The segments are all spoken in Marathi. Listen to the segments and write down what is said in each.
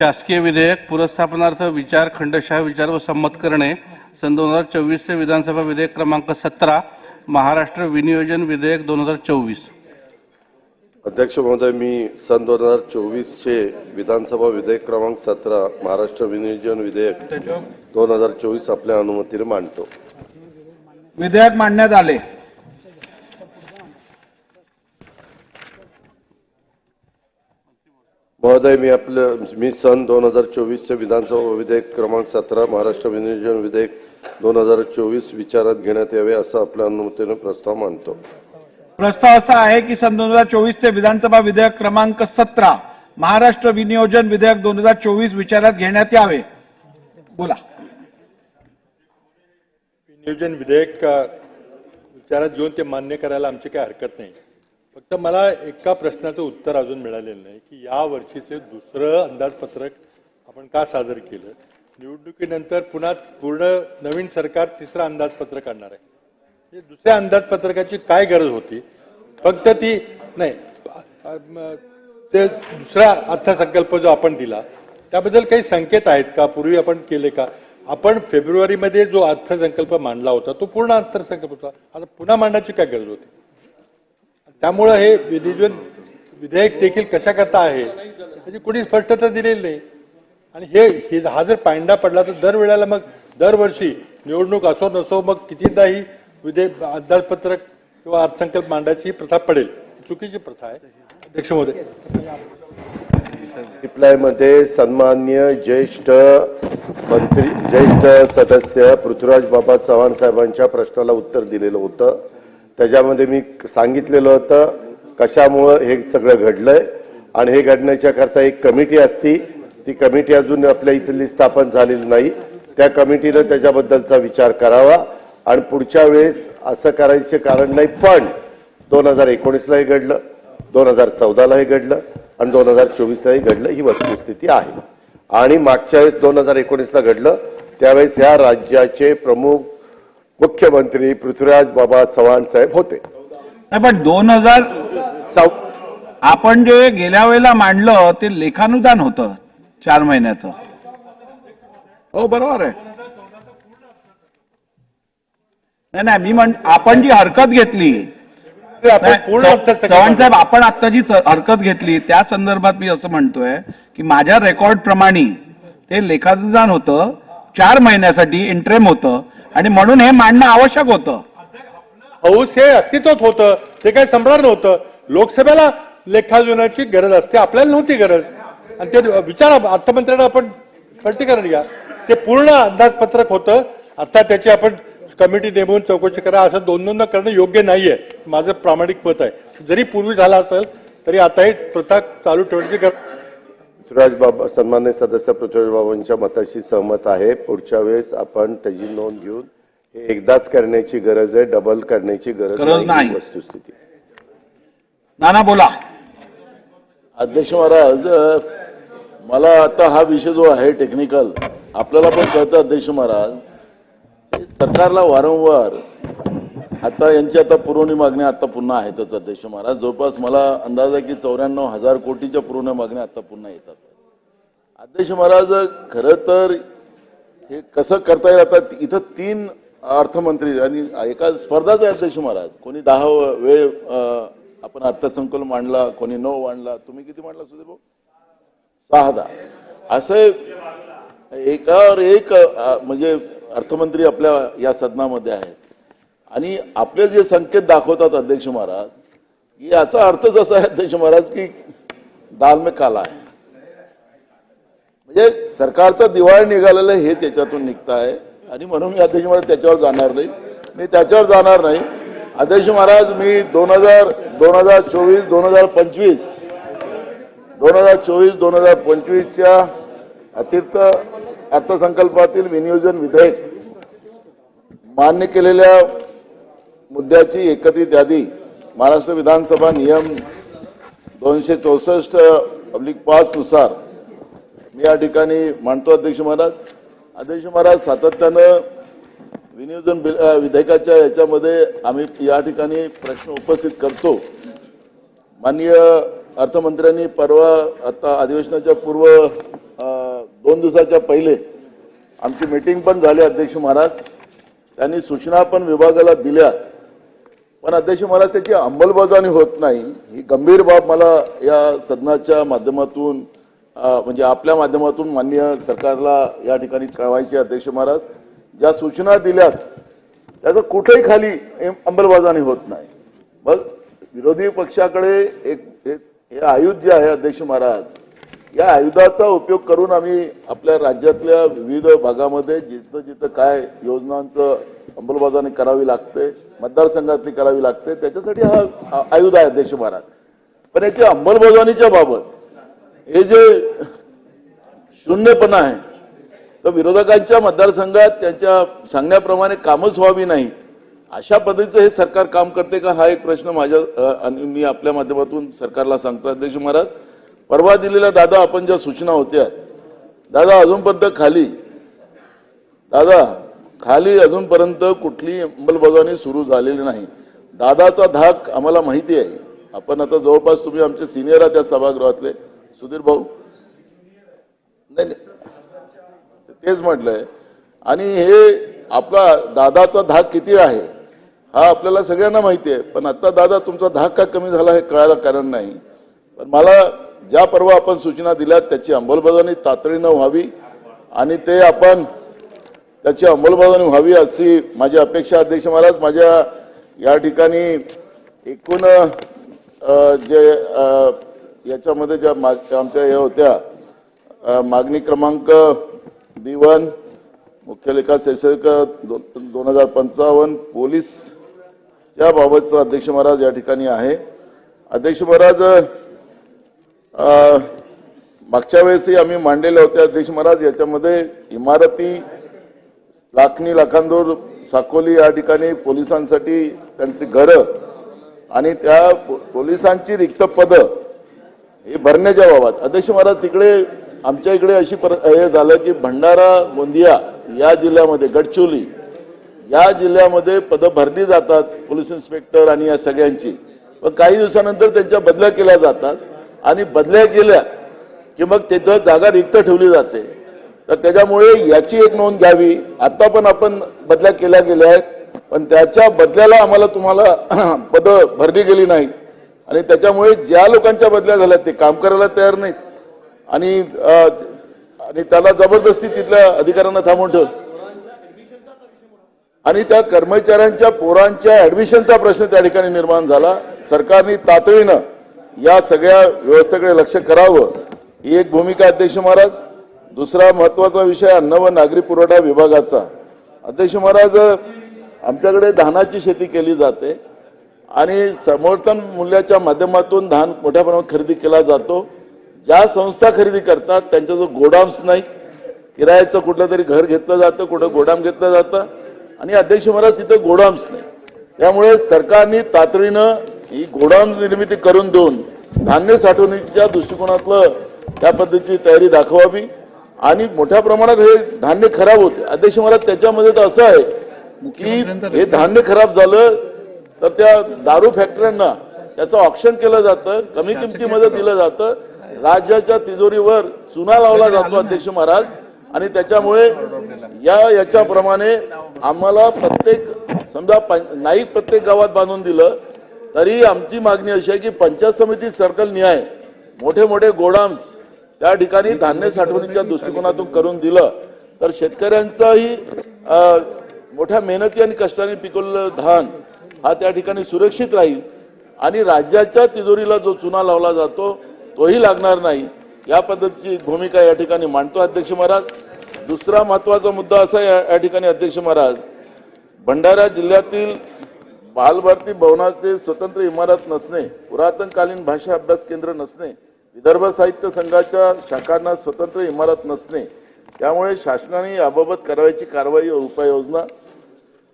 शासकीय विधेयक पुरस्थापनार्थ विचार खंडशः विचार व संमत करणे सन दोन हजार चोवीसचे विधानसभा विधेयक क्रमांक सतरा महाराष्ट्र विनियोजन विधेयक दोन हजार चोवीस. अध्यक्ष महोदय मी सन दोन हजार चोवीसचे विधानसभा विधेयक क्रमांक सतरा महाराष्ट्र विनियोजन विधेयक दोन हजार चोवीस आपल्या अनुमतीने मांडतो. विधेयक मांडण्यात आले. महोदय मी आपलं मी सन दोन हजार चोवीसचे विधानसभा विधेयक क्रमांक सतरा महाराष्ट्र विनियोजन विधेयक दोन हजार चोवीस विचारात घेण्यात यावे असं आपल्या अनुमतीने प्रस्ताव मांडतो. प्रस्ताव असा आहे की सन दोन हजार चोवीस चे विधानसभा विधेयक क्रमांक सतरा महाराष्ट्र विनियोजन विधेयक दोन हजार चोवीस विचारात घेण्यात यावे. बोला. नियोजन विधेयक विचारात घेऊन ते मान्य करायला आमची काही हरकत नाही. फक्त मला एका प्रश्नाचं उत्तर अजून मिळालेलं नाही की या वर्षीचे दुसरं अंदाजपत्रक आपण का सादर केलं? निवडणुकीनंतर पुन्हा पूर्ण नवीन सरकार तिसरं अंदाजपत्रक आणणार आहे. हे दुसऱ्या अंदाजपत्रकाची काय गरज होती? फक्त ती नाही ते दुसरा अर्थसंकल्प जो आपण दिला त्याबद्दल काही संकेत आहेत का? पूर्वी आपण केले का? आपण फेब्रुवारीमध्ये जो अर्थसंकल्प मांडला होता तो पूर्ण अर्थसंकल्प होता. आता पुन्हा मांडण्याची काय गरज होती? त्यामुळं हे विनियोजन विधेयक देखील कशा करता आहे त्याची कोणी स्पष्टता दिलेली नाही. आणि हे हे हा जर पायंडा पडला तर दरवेळेला मग दरवर्षी निवडणूक असो नसो मग कितीदाही विधेयक अंदाजपत्रक किंवा अर्थसंकल्प मांडायची प्रथा पडेल. चुकीची प्रथा आहे. अध्यक्ष महोदय. रिप्लायमध्ये सन्मान्य ज्येष्ठ मंत्री ज्येष्ठ सदस्य पृथ्वीराज बाबा चव्हाण साहेबांच्या प्रश्नाला उत्तर दिलेलं होतं. त्याच्यामध्ये मी सांगितलेलं होतं कशामुळं हे सगळं घडलंय. आणि हे घडण्याच्या करता एक कमिटी असती ती कमिटी अजून आपल्या इथली स्थापन झालेली नाही. त्या कमिटीनं त्याच्याबद्दलचा विचार करावा. आणि पुढच्या वेळेस असं करायचे कारण नाही पण दोन हजार एकोणीसलाही घडलं दोन हजार चौदालाही घडलं आणि दोन हजार चोवीसलाही घडलं ही वस्तुस्थिती आहे. आणि मागच्या वेळेस दोन हजार एकोणीसला घडलं त्यावेळेस ह्या राज्याचे प्रमुख मुख्यमंत्री पृथ्वीराज बाबा चव्हाण साहेब होते. नाही पण दोन हजार आपण जे गेल्या वेळेला मांडलं ते लेखानुदान होतं चार महिन्याचं. हो बरोबर आहे. नाही नाही मी म्हण आपण जी हरकत घेतली चव्हाण साहेब आपण आता जी हरकत घेतली त्या संदर्भात मी असं म्हणतोय की माझ्या रेकॉर्ड प्रमाणे ते लेखानुदान होतं चार महिन्यासाठी इंट्रेम होतं आणि म्हणून हे मांडणं आवश्यक होतं. हौस हे अस्तित्वात होतं ते काही संपणार नव्हतं. लोकसभेला लेखाजोनाची गरज असते आपल्याला नव्हती गरज. आणि ते विचारा अर्थमंत्र्यांना आपण स्पष्टीकरण घ्या. ते पूर्ण अंदाजपत्रक होतं. आता त्याची आपण कमिटी नेमून चौकशी करा असं दोन दोनदा करणं योग्य नाहीये. माझं प्रामाणिक मत आहे. जरी पूर्वी झालं असेल तरी आता ही प्रथा चालू ठेवण्याची गरज पृथ्वीराज बाबा सन्मान्य सदस्य पृथ्वीराज बाबांच्या मताशी सहमत आहे. पुढच्या वेळेस आपण त्याची नोंद घेऊन हे एकदाच करण्याची गरज आहे डबल करण्याची गरज गरज नाही. वस्तुस्थिती. नाना बोला. अध्यक्ष महाराज मला आता हा विषय जो आहे टेक्निकल आपल्याला पण कळतं अध्यक्ष महाराज सरकारला वारंवार आता यांची आता पुरवणी मागण्या आता पुन्हा आहेतच अध्यक्ष महाराज. जवळपास मला अंदाज आहे की चौऱ्याण्णव हजार कोटीच्या पुरवण्या मागण्या आता पुन्हा येतात. अध्यक्ष महाराज खरं तर हे कसं करता येईल? आता इथं तीन अर्थमंत्री आणि एका स्पर्धाच आहे अध्यक्ष महाराज. कोणी दहा वेळ आपण अर्थसंकल्प मांडला कोणी नऊ मांडला. तुम्ही किती मांडला सुधीर भाऊ? सहा दहा. असे एकावर एक म्हणजे अर्थमंत्री आपल्या या सदनामध्ये आहेत. आणि आपले जे संकेत दाखवतात अध्यक्ष महाराज याचा अर्थच असा आहे अध्यक्ष महाराज की दाल में काला आहे. म्हणजे सरकारचा दिवाळी निघालेलं हे त्याच्यातून निघत आहे. आणि म्हणून मी अध्यक्ष महाराज त्याच्यावर जाणार नाही. मी त्याच्यावर जाणार नाही. अध्यक्ष महाराज मी दोन हजार दोन हजार चोवीस दोन हजार पंचवीस दोन हजार चोवीस दोन हजार पंचवीसच्या अतिरिक्त अर्थसंकल्पातील विनियोजन विधेयक मान्य केलेल्या मुद्द्याची एकत्रित यादी महाराष्ट्र विधानसभा नियम दोनशे चौसष्ट पब्लिक पाच नुसार मी या ठिकाणी मांडतो अध्यक्ष महाराज. अध्यक्ष महाराज सातत्यानं विनियोजन बिल विधेयकाच्या याच्यामध्ये आम्ही या ठिकाणी प्रश्न उपस्थित करतो. माननीय अर्थमंत्र्यांनी परवा आता अधिवेशनाच्या पूर्व दोन दिवसाच्या पहिले आमची मीटिंग पण झाली अध्यक्ष महाराज. त्यांनी सूचना पण विभागाला दिल्या. पण अध्यक्ष महाराज त्याची अंमलबजावणी होत नाही. ही गंभीर बाब मला या सदनाच्या माध्यमातून म्हणजे आपल्या माध्यमातून मान्य सरकारला या ठिकाणी कळवायची अध्यक्ष महाराज. ज्या सूचना दिल्यात त्याचं कुठेही खाली अंमलबजावणी होत नाही. मग विरोधी पक्षाकडे एक- हे आयुध जे आहे अध्यक्ष महाराज या आयुधाचा उपयोग करून आम्ही आपल्या राज्यातल्या विविध भागामध्ये जिथं जिथं काय योजनांचं अंमलबजावणी करावी लागते मतदारसंघातली करावी लागते. त्याच्यासाठी हा आयुध आहे देशभरात पण याची अंमलबजावणीच्या बाबत हे जे शून्यपणा आहे तर विरोधकांच्या मतदारसंघात त्यांच्या सांगण्याप्रमाणे कामच व्हावी नाहीत. अशा पद्धतीचं हे सरकार काम करते का? हा एक प्रश्न माझ्या आणि मी आपल्या माध्यमातून सरकारला सांगतो अध्यक्ष महाराज. परवा दिलेल्या दादा आपण ज्या सूचना होत्या दादा अजूनपर्यंत खाली. दादा खाली अजूनपर्यंत कुठली अंमलबजावणी सुरू झालेली नाही. दादाचा धाक आम्हाला माहिती आहे. आपण आता जवळपास तुम्ही आमचे सिनियर आहात त्या सभागृहातले. सुधीर भाऊ? नाही नाही. तेच म्हटलंय. आणि हे आपला दादाचा धाक किती आहे हा आपल्याला सगळ्यांना माहिती आहे. पण आता दादा तुमचा धाक का कमी झाला हे कळायला कारण नाही. पण मला ज्या परवा आपण सूचना दिल्यात त्याची अंमलबजावणी तातडीनं व्हावी आणि ते आपण त्याची अंमलबजावणी व्हावी अशी माझी अपेक्षा अध्यक्ष महाराज. माझ्या या ठिकाणी एकूण जे याच्यामध्ये ज्या मा- आमच्या हे होत्या मागणी क्रमांक बी वन मुख्य लेखा सेशक दोन हजार पंचावन्न पोलीसच्या बाबतचं अध्यक्ष महाराज या ठिकाणी आहे. अध्यक्ष महाराज मागच्या वेळेसही आम्ही मांडलेल्या होत्या अध्यक्ष महाराज. याच्यामध्ये इमारती लाखनी लाखांदूर साकोली या ठिकाणी पोलिसांसाठी त्यांची घरं आणि त्या पो- पोलिसांची रिक्त पदं हे भरण्याच्या बाबत. अध्यक्ष महाराज तिकडे आमच्या इकडे अशी पर हे झालं की भंडारा गोंदिया या जिल्ह्यामध्ये गडचिरोली या जिल्ह्यामध्ये पदं भरली जातात पोलीस इन्स्पेक्टर आणि या सगळ्यांची. पण काही दिवसानंतर त्यांच्या बदल्या केल्या जातात आणि बदल्या केल्या की मग तिथं जागा रिक्त ठेवली जाते. तर त्याच्यामुळे याची एक नोंद घ्यावी. आता पण आपण बदल्या केल्या गेल्या आहेत पण त्याच्या बदल्याला आम्हाला तुम्हाला पदं भरली गेली नाही आणि त्याच्यामुळे ज्या लोकांच्या बदल्या झाल्या ते काम करायला तयार नाहीत. आणि आणि त्याला जबरदस्ती तिथल्या अधिकाऱ्यांना थांबवून ठेवलं. आणि त्या कर्मचाऱ्यांच्या पोरांच्या ऍडमिशनचा प्रश्न त्या ठिकाणी निर्माण झाला. सरकारने तातडीनं या सगळ्या व्यवस्थेकडे लक्ष करावं. ही एक भूमिका अध्यक्ष महाराज. दुसरा महत्त्वाचा विषय अन्न व नागरी पुरवठा विभागाचा. अध्यक्ष महाराज आमच्याकडे धानाची शेती केली जाते आणि समर्थन मूल्याच्या माध्यमातून धान मोठ्या प्रमाणात खरेदी केला जातो. ज्या संस्था खरेदी करतात त्यांच्या जो गोडाऊन्स नाही किरायाचं कुठलं तरी घर घेतलं जातं कुठं गोडाम घेतलं जातं आणि अध्यक्ष महाराज तिथं गोडाऊन्स नाही. त्यामुळे सरकारने तातडीनं ही गोडाऊन निर्मिती करून देऊन धान्य साठवणुकीच्या दृष्टिकोनातलं त्या पद्धतीची तयारी दाखवावी. आणि मोठ्या प्रमाणात हे धान्य खराब होते. अध्यक्ष महाराज त्याच्यामध्ये तर असं आहे की हे धान्य खराब झालं तर त्या दारू फॅक्टऱ्यांना त्याचं ऑप्शन केलं जातं कमी किमतीमध्ये दिलं जातं. राज्याच्या तिजोरीवर चुना लावला जातो अध्यक्ष महाराज. आणि त्याच्यामुळे या याच्याप्रमाणे आम्हाला प्रत्येक समजा नाही प्रत्येक गावात बांधून दिलं तरी आमची मागणी अशी आहे की पंचायत समिती सर्कल न्याय मोठे मोठे गोडाम्स त्या ठिकाणी धान्य साठवणीच्या दृष्टिकोनातून करून दिलं तर शेतकऱ्यांचाही मोठ्या मेहनती आणि कष्टाने पिकवलेलं धान हा त्या ठिकाणी सुरक्षित राहील आणि राज्याच्या तिजोरीला जो चुना लावला जातो तोही लागणार नाही. या पद्धतीची भूमिका या ठिकाणी मांडतो अध्यक्ष महाराज. दुसरा महत्त्वाचा मुद्दा असा या या ठिकाणी अध्यक्ष महाराज भंडारा जिल्ह्यातील बालभारती भवनाचे स्वतंत्र इमारत नसणे पुरातनकालीन भाषा अभ्यास केंद्र नसणे विदर्भ साहित्य संघाच्या शाखांना स्वतंत्र इमारत नसणे त्यामुळे शासनाने याबाबत करावयाची कारवाई व उपाययोजना.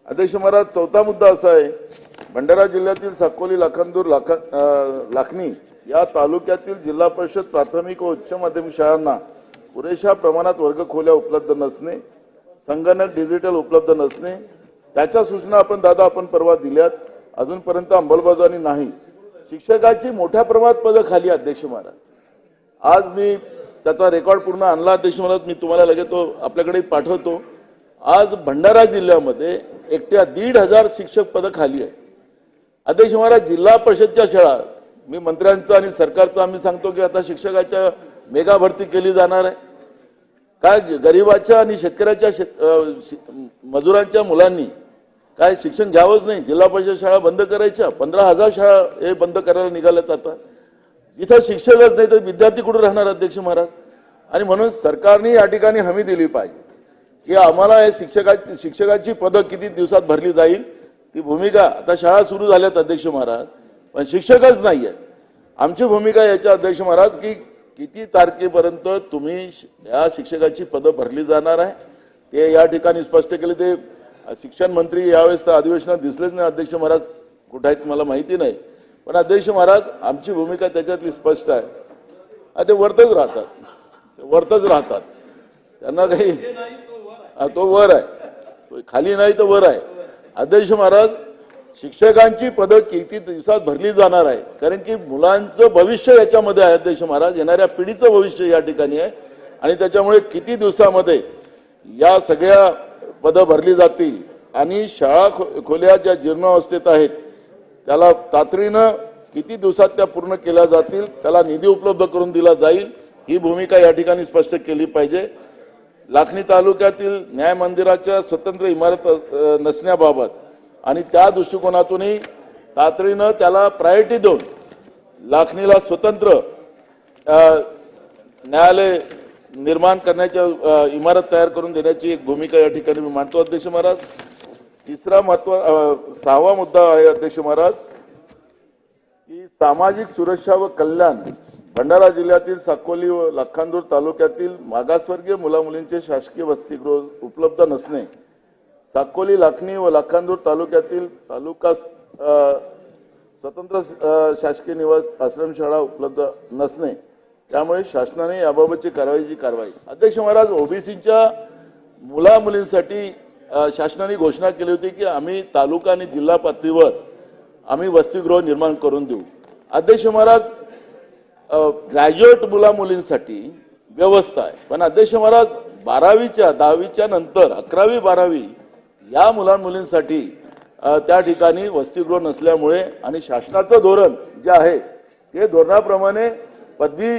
अध्यक्ष महाराज चौथा मुद्दा असा आहे भंडारा जिल्ह्यातील साकोली लाखांदूर लाखा लाखणी या तालुक्यातील जिल्हा परिषद प्राथमिक व उच्च माध्यमिक शाळांना पुरेशा प्रमाणात वर्गखोल्या उपलब्ध नसणे संगणक डिजिटल उपलब्ध नसणे. त्याच्या सूचना आपण दादा आपण परवा दिल्यात. अजूनपर्यंत अंमलबजावणी नाही. शिक्षकाची मोठ्या प्रमाणात पदं खाली अध्यक्ष महाराज. आज मी त्याचा रेकॉर्ड पूर्ण आणला अध्यक्ष मी तुम्हाला लगेच तो आपल्याकडे पाठवतो. आज भंडारा जिल्ह्यामध्ये एकट्या दीड हजार शिक्षक पदं खाली आहे अध्यक्ष महाराज जिल्हा परिषदच्या शाळा मी मंत्र्यांचं आणि सरकारचं आम्ही सांगतो की आता शिक्षकाच्या मेगा भरती केली जाणार आहे. काय गरिबाच्या आणि शेतकऱ्याच्या शेत मजुरांच्या मुलांनी काय शिक्षण घ्यावंच नाही? जिल्हा परिषद शाळा बंद करायच्या पंधरा हजार शाळा हे बंद करायला निघाल्यात आता. जिथं शिक्षकच नाही तर विद्यार्थी कुठे राहणार अध्यक्ष महाराज? आणि म्हणून सरकारने या ठिकाणी हमी दिली पाहिजे की आम्हाला हे शिक्षकाची शिक्षकाची पदं किती दिवसात भरली जाईल ती भूमिका आता शाळा सुरू झाल्यात अध्यक्ष महाराज पण शिक्षकच नाही आहे आमची भूमिका याच्या अध्यक्ष महाराज की किती तारखेपर्यंत तुम्ही या शिक्षकाची पदं भरली जाणार आहे? ते या ठिकाणी स्पष्ट केले ते शिक्षण मंत्री यावेळेस तर अधिवेशनात दिसलेच नाही अध्यक्ष महाराज. कुठे आहेत मला माहिती नाही. पण अध्यक्ष महाराज आमची भूमिका त्याच्यातली स्पष्ट आहे. हा, ते वरतच राहतात. ते वरतच राहतात. त्यांना काही तो वर आहे. तो खाली नाही तर वर आहे. अध्यक्ष महाराज शिक्षकांची पदं किती दिवसात भरली जाणार आहे? कारण की मुलांचं भविष्य याच्यामध्ये आहे अध्यक्ष महाराज. येणाऱ्या पिढीचं भविष्य या ठिकाणी आहे. आणि त्याच्यामुळे किती दिवसामध्ये या सगळ्या पदं भरली जातील? आणि शाळा खो खोल्या ज्या जीर्णावस्थेत आहेत. त्याला तातडीनं किती दिवसात त्या पूर्ण केल्या जातील त्याला निधी उपलब्ध करून दिला जाईल ही भूमिका या ठिकाणी स्पष्ट केली पाहिजे. लाखणी तालुक्यातील न्याय मंदिराच्या स्वतंत्र इमारत नसण्याबाबत आणि त्या दृष्टिकोनातूनही तातडीनं त्याला प्रायोरिटी देऊन लाखणीला स्वतंत्र न्यायालय निर्माण करण्याच्या इमारत तयार करून देण्याची एक भूमिका या ठिकाणी मी मांडतो. अध्यक्ष महाराज तिसरा महत्त्व सहावा मुद्दा आहे अध्यक्ष महाराज की सामाजिक सुरक्षा व कल्याण भंडारा जिल्ह्यातील साकोली व लखांदूर तालुक्यातील मागासवर्गीय मुलामुलींचे शासकीय वसतिगृह उपलब्ध नसणे साकोली लाखणी व लाखांदूर तालुक्यातील तालुका स्वतंत्र शासकीय निवास आश्रमशाळा उपलब्ध नसणे त्यामुळे शासनाने याबाबतची कारवाईची कारवाई. अध्यक्ष महाराज ओबीसीच्या मुला मुलींसाठी शासनाने घोषणा केली होती की आम्ही तालुका आणि जिल्हा पातळीवर आम्ही वसतिगृह निर्माण करून देऊ. अध्यक्ष महाराज ग्रॅज्युएट मुला मुलींसाठी व्यवस्था आहे. पण अध्यक्ष महाराज बारावीच्या दहावीच्या नंतर अकरावी बारावी या मुला मुलींसाठी त्या ठिकाणी वसतिगृह नसल्यामुळे आणि शासनाचं धोरण जे आहे ते धोरणाप्रमाणे पदवी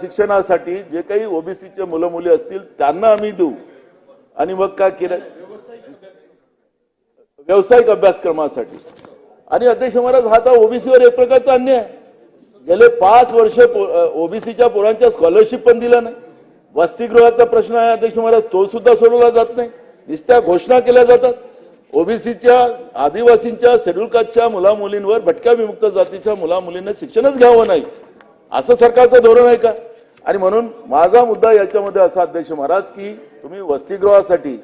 शिक्षणासाठी जे काही ओबीसीचे मुलं मुली असतील त्यांना आम्ही देऊ. आणि मग काय केलं? व्यावसायिक अभ्यासक्रमासाठी. आणि अध्यक्ष महाराज हा आता ओबीसीवर एक प्रकारचा अन्याय. आहे. गेले पाच वर्ष ओबीसीच्या पोरांच्या स्कॉलरशिप पण दिल्या नाही. वसतिगृहाचा प्रश्न आहे अध्यक्ष महाराज तो सुद्धा सोडवला जात नाही. नुसत्या घोषणा केल्या जातात. ओबीसीच्या आदिवासींच्या शेड्यूल कास्टच्या मुला मुलींवर भटक्या विमुक्त जातीच्या मुला मुलींना शिक्षणच घ्यावं नाही. असं सरकारचं धोरण आहे का? आणि म्हणून माझा मुद्दा याच्यामध्ये असा अध्यक्ष महाराज की तुम्ही वसतिगृहासाठी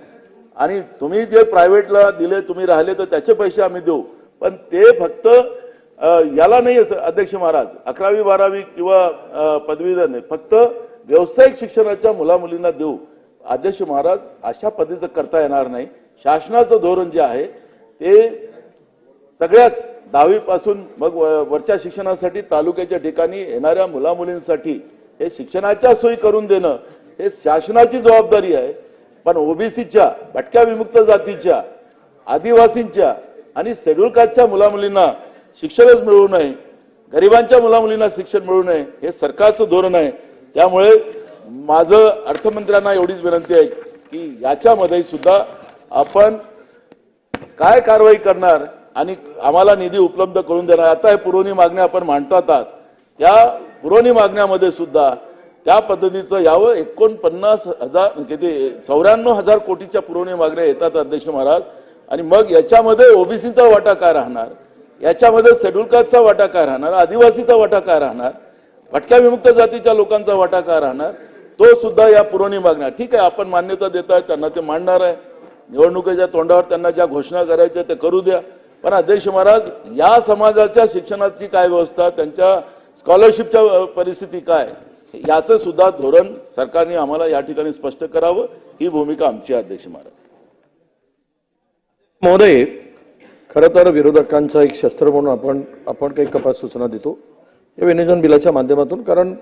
आणि तुम्ही जे प्रायव्हेटला दिले तुम्ही राहिले तर त्याचे पैसे आम्ही देऊ. पण ते फक्त याला नाही असं, अध्यक्ष महाराज अकरावी बारावी किंवा पदवीधर नाही. फक्त व्यावसायिक शिक्षणाच्या मुला मुलींना देऊ. अध्यक्ष महाराज अशा पद्धतीचं करता येणार नाही. शासनाचं धोरण जे आहे ते सगळ्याच दहावीपासून मग व- वरच्या शिक्षणासाठी तालुक्याच्या ठिकाणी येणाऱ्या मुला मुलींसाठी हे शिक्षणाच्या सोयी करून देणं हे शासनाची जबाबदारी आहे. पण ओबीसीच्या भटक्या विमुक्त जातीच्या आदिवासींच्या आणि शेड्यूल कास्टच्या मुला मुलींना शिक्षणच मिळू नये गरिबांच्या मुला मुलींना शिक्षण मिळू नये हे सरकारचं धोरण आहे. त्यामुळे माझं अर्थमंत्र्यांना एवढीच विनंती आहे की याच्यामध्ये सुद्धा आपण काय कारवाई करणार आणि आम्हाला निधी उपलब्ध करून देणार. आता हे पुरवणी मागण्या आपण मांडतात त्या पुरवणी मागण्यामध्ये सुद्धा त्या पद्धतीचं यावं. एकोणपन्नास हजार म्हणजे किती चौऱ्याण्णव हजार कोटीच्या पुरवणी मागण्या येतात अध्यक्ष महाराज. आणि मग याच्यामध्ये ओबीसीचा वाटा काय राहणार? याच्यामध्ये शेड्यूल कास्टचा वाटा काय राहणार? आदिवासीचा वाटा काय राहणार? भटक्या विमुक्त जातीच्या लोकांचा वाटा काय राहणार? तो सुद्धा या पुरवणी मागण्या ठीक आहे आपण मान्यता देत आहे त्यांना ते मांडणार आहे. निवडणुकीच्या तोंडावर त्यांना ज्या घोषणा करायच्या ते करू द्या. पण अध्यक्ष महाराज या समाजाच्या शिक्षणाची काय व्यवस्था? त्यांच्या स्कॉलरशिपच्या परिस्थिती काय? याचं सुद्धा धोरण सरकारने आम्हाला या ठिकाणी स्पष्ट करावं. ही भूमिका आमची अध्यक्ष महाराज. महोदय खरं तर विरोधकांचं एक शस्त्र म्हणून आपण आपण काही कपात सूचना देतो. या विनियोजन बिलाच्या माध्यमातून कारण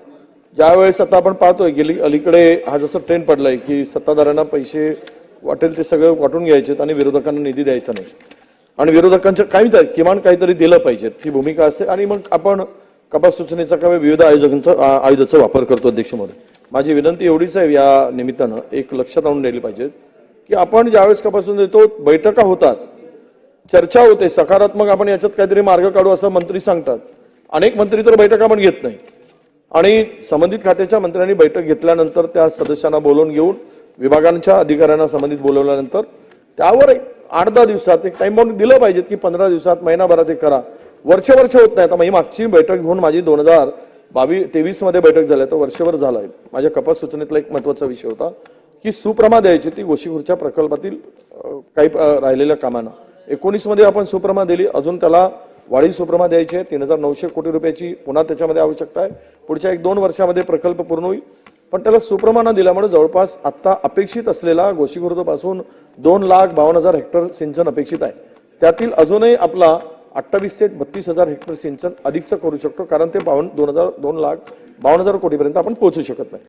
ज्यावेळेस आता आपण पाहतोय गेली अलीकडे हा जसं ट्रेंड पडलाय की सत्ताधाऱ्यांना पैसे वाटेल ते सगळं वाटून घ्यायचेत आणि विरोधकांना निधी द्यायचा नाही. आणि विरोधकांच्या काही किमान काहीतरी दिलं पाहिजे ही भूमिका असते आणि मग आपण कपात सूचनेचा किंवा विविध आयोजकांचा आयुधाचा वापर करतो अध्यक्ष महोदय माझी विनंती एवढीच आहे या निमित्तानं एक लक्षात आणून राहिली पाहिजे की आपण ज्यावेळेस कपात सूचना देतो बैठका होतात चर्चा होते सकारात्मक आपण याच्यात काहीतरी मार्ग काढू असं मंत्री सांगतात. अनेक मंत्री तर बैठका पण घेत नाही. आणि संबंधित खात्याच्या मंत्र्यांनी बैठक घेतल्यानंतर त्या सदस्यांना बोलवून घेऊन विभागांच्या अधिकाऱ्यांना संबंधित बोलवल्यानंतर त्यावर एक आठ दहा दिवसात एक टाइम बाउंड दिलं पाहिजे की पंधरा दिवसात महिनाभरात हे करा. वर्ष वर्ष होत नाही. आता ही मागची बैठक घेऊन माझी दोन हजार बावीस तेवीसमध्ये बैठक झाली. तर वर्षभर झालंय. माझ्या कपात सूचनेतला एक महत्त्वाचा विषय होता की सुप्रमा द्यायची ती गोशीखुरच्या प्रकल्पातील काही राहिलेल्या कामांना. एकोणीसमध्ये आपण सुप्रमा दिली. अजून त्याला वाढीव सुप्रमा द्यायची आहे. तीन हजार नऊशे कोटी रुपयाची पुन्हा त्याच्यामध्ये आवश्यकता आहे. पुढच्या एक दोन वर्षामध्ये प्रकल्प पूर्ण होईल. पण त्याला सुप्रमा न दिल्यामुळे जवळपास आता अपेक्षित असलेला गोशीखुर्दपासून दोन लाख बावन्न हजार हेक्टर सिंचन अपेक्षित आहे. त्यातील अजूनही आपला अठ्ठावीस ते बत्तीस हजार हेक्टर सिंचन अधिकचं करू शकतो कारण ते बावन्न दोन हजार दोन लाख बावन्न हजार कोटीपर्यंत आपण पोहोचू शकत नाही.